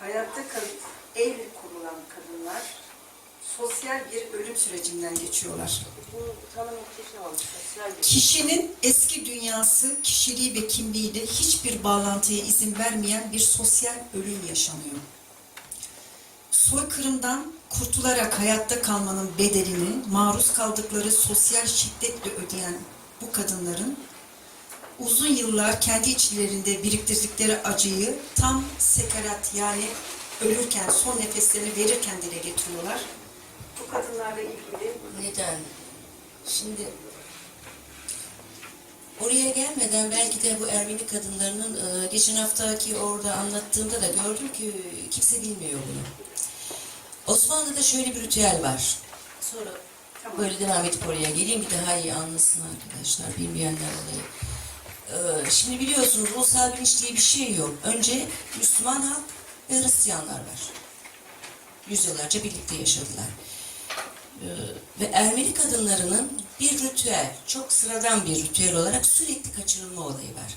hayatta kalıp ev kurulan kadınlar sosyal bir ölüm sürecinden geçiyorlar. Bu tanım muhteşem olmuş. Sosyal bir Kişinin eski dünyası, kişiliği ve kimliğiyle hiçbir bağlantıya izin vermeyen bir sosyal ölüm yaşanıyor. Soykırımdan kurtularak hayatta kalmanın bedelini maruz kaldıkları sosyal şiddetle ödeyen bu kadınların uzun yıllar kendi içlerinde biriktirdikleri acıyı tam sekarat yani ölürken son nefeslerini verirken dile getiriyorlar. Bu kadınlarla ilgili Neden? Şimdi oraya gelmeden belki de bu Ermeni kadınlarının e, geçen haftaki orada anlattığımda da gördüm ki kimse bilmiyor bunu. Osmanlı'da şöyle bir ritüel var. Sonra Tamam. böyle devam edip oraya geleyim bir daha iyi anlasın arkadaşlar bilmeyenler olayı. Ee, şimdi biliyorsunuz ulusal bilinç diye bir şey yok. Önce Müslüman halk ve Hristiyanlar var. Yüzyıllarca birlikte yaşadılar. Ee, ve Ermeni kadınlarının bir ritüel, çok sıradan bir ritüel olarak sürekli kaçırılma olayı var.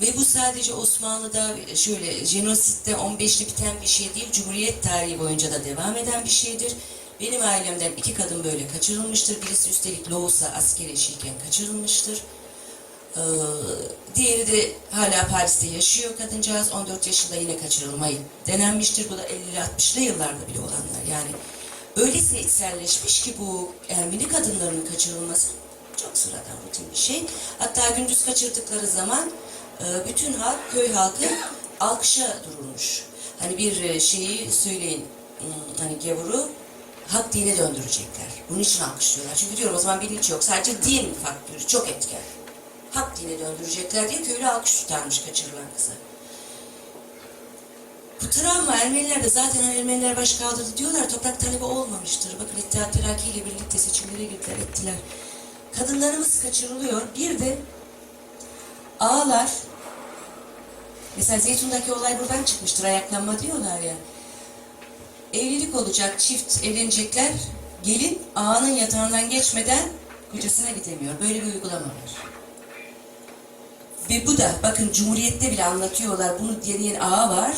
Ve bu sadece Osmanlı'da şöyle jenositte 15'li biten bir şey değil, Cumhuriyet tarihi boyunca da devam eden bir şeydir. Benim ailemden iki kadın böyle kaçırılmıştır. Birisi üstelik Loğusa asker eşiyken kaçırılmıştır. Ee, diğeri de hala Paris'te yaşıyor kadıncağız. 14 yaşında yine kaçırılmayı denenmiştir. Bu da 50-60'lı yıllarda bile olanlar. Yani öylesine içselleşmiş ki bu Ermeni kadınlarının kaçırılması çok sıradan rutin bir şey. Hatta gündüz kaçırdıkları zaman e, bütün halk, köy halkı alkışa durulmuş. Hani bir e, şeyi söyleyin, hmm, hani gavuru hak dine döndürecekler. Bunun için alkışlıyorlar. Çünkü diyorum o zaman bilinç yok. Sadece din faktörü çok etken. Hak dine döndürecekler diye köylü alkış tutarmış kaçırılan kıza. Bu travma Ermenilerde zaten Ermeniler baş kaldırdı diyorlar. Toprak talebi olmamıştır. Bakın İttihat Terakki ile birlikte seçimlere girdiler, ettiler. Kadınlarımız kaçırılıyor. Bir de ağlar mesela Zeytun'daki olay buradan çıkmıştır. Ayaklanma diyorlar ya. Evlilik olacak, çift evlenecekler. Gelin ağanın yatağından geçmeden kocasına gidemiyor. Böyle bir uygulama var. Ve bu da bakın Cumhuriyet'te bile anlatıyorlar. Bunu diyen ağa var.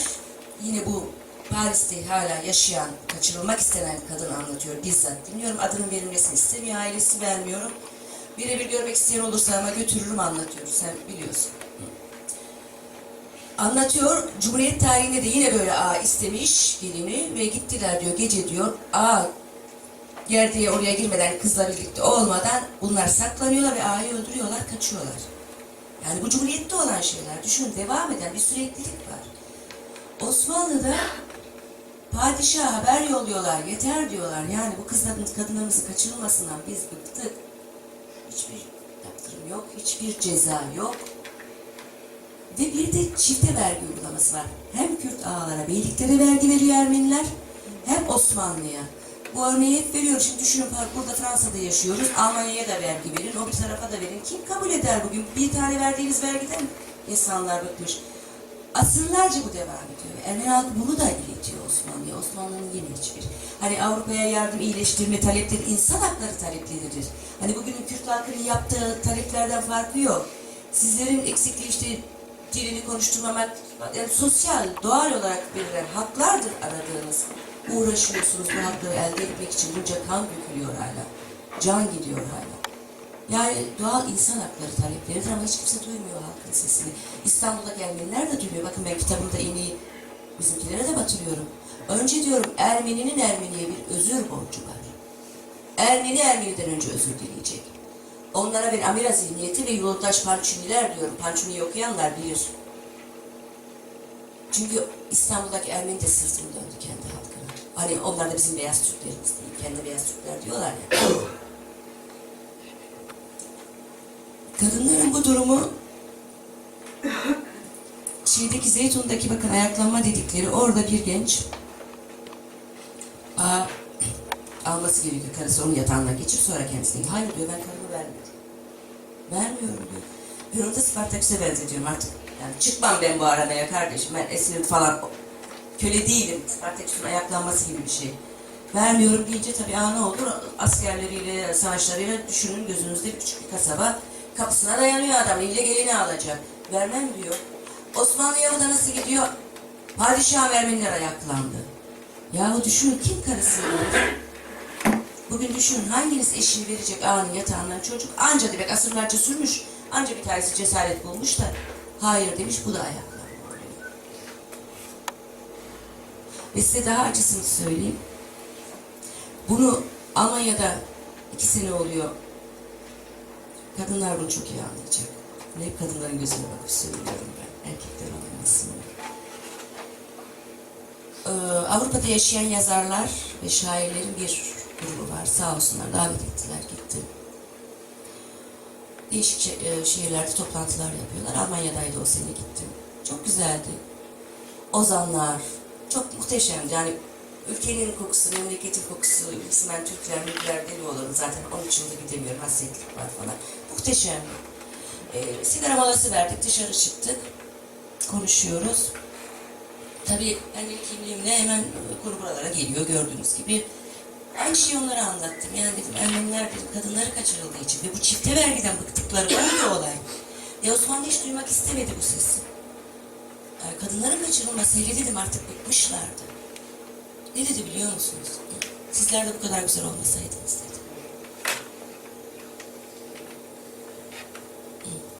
Yine bu Paris'te hala yaşayan, kaçırılmak istenen kadın anlatıyor bizzat. Dinliyorum adının verilmesini istemiyor, ailesi vermiyorum. Birebir görmek isteyen olursa ama götürürüm anlatıyor. Sen biliyorsun. Anlatıyor. Cumhuriyet tarihinde de yine böyle ağa istemiş gelini ve gittiler diyor gece diyor. Ağa gerdeğe oraya girmeden kızla birlikte olmadan bunlar saklanıyorlar ve ağayı öldürüyorlar, kaçıyorlar. Yani bu cumhuriyette olan şeyler. Düşünün devam eden bir süreklilik var. Osmanlı'da padişaha haber yolluyorlar, yeter diyorlar. Yani bu kızların, kadınlarımızın kaçırılmasından biz bıktık. Hiçbir yaptırım yok, hiçbir ceza yok. Ve bir de çifte vergi uygulaması var. Hem Kürt ağalara, beyliklere vergi veriyor Ermeniler, hem Osmanlı'ya. Bu örneği hep veriyorum. Şimdi düşünün burada Fransa'da yaşıyoruz. Almanya'ya da vergi verin, o bir tarafa da verin. Kim kabul eder bugün? Bir tane verdiğiniz vergiden insanlar bıkmış. Asırlarca bu devam ediyor. Ermeni halkı bunu da iletiyor Osmanlı'ya. Osmanlı'nın yine hiçbir. Hani Avrupa'ya yardım iyileştirme talepleri insan hakları talepleridir. Hani bugünün Kürt halkının yaptığı taleplerden farkı yok. Sizlerin eksikliği işte dilini konuşturmamak, yani sosyal, doğal olarak verilen haklardır aradığınız. Uğraşıyorsunuz bu hakları elde etmek için bunca kan dökülüyor hala. Can gidiyor hala. Yani doğal insan hakları talepleridir ama hiç kimse duymuyor halkın sesini. İstanbul'daki Ermeniler de duymuyor. Bakın ben kitabımda en iyi bizimkilere de batırıyorum. Önce diyorum Ermeninin Ermeniye bir özür borcu var. Ermeni Ermeni'den önce özür dileyecek. Onlara bir Amira zihniyeti ve yoldaş Pançuniler diyorum. Pançuni'yi okuyanlar bilir. Çünkü İstanbul'daki Ermeni de sırtını döndü kendi halkına. Hani onlar da bizim beyaz Türklerimiz değil. Kendi beyaz Türkler diyorlar ya. Kadınların bu durumu şeydeki Zeytun'daki bakın ayaklanma dedikleri orada bir genç aa, alması gerekiyor. Karısı onu yatağına geçir sonra kendisine. Hayır diyor ben karımı vermedim. Vermiyorum diyor. Ben onu da Spartaküs'e benzetiyorum artık. Yani çıkmam ben bu aranaya kardeşim. Ben esirim falan. Köle değilim. Spartaküs'ün ayaklanması gibi bir şey. Vermiyorum deyince tabii aa ne olur askerleriyle, savaşlarıyla düşünün gözünüzde küçük bir kasaba. Kapısına dayanıyor adam. İlle gelini alacak. Vermem diyor. Osmanlı'ya bu da nasıl gidiyor? Padişah Ermeniler ayaklandı. Yahu düşünün kim karısını vurur? Bugün düşünün hanginiz eşini verecek ağanın yatağından çocuk anca demek asırlarca sürmüş. Anca bir tanesi cesaret bulmuş da hayır demiş bu da ayaklandı. Ve size daha acısını söyleyeyim. Bunu Almanya'da iki sene oluyor. Kadınlar bunu çok iyi anlayacak. Ben hep kadınların gözüne bakıp söylüyorum ben. Erkekler anlamasın. Ee, Avrupa'da yaşayan yazarlar ve şairlerin bir grubu var. Sağ olsunlar davet ettiler gittim. Değişik şe- e, şehirlerde toplantılar yapıyorlar. Almanya'daydı o sene gittim. Çok güzeldi. Ozanlar, çok muhteşemdi. Yani ülkenin kokusu, memleketin kokusu, kısmen Türkler, Mürkler deli olalım. Zaten onun için de gidemiyorum. Hasretlik var falan. Muhteşemdi. Ee, sigara molası verdik, dışarı çıktık. Konuşuyoruz. Tabii ben kimliğimle hemen konu buralara geliyor gördüğünüz gibi. Aynı şeyi onlara anlattım. Yani dedim Ermeniler kadınları kaçırıldığı için ve bu çifte vergiden bıktıkları var bir olay. E Osmanlı hiç duymak istemedi bu sesi. Yani kadınların kaçırılması hele dedim artık bıkmışlardı. Ne dedi biliyor musunuz? Sizler de bu kadar güzel olmasaydınız dedi.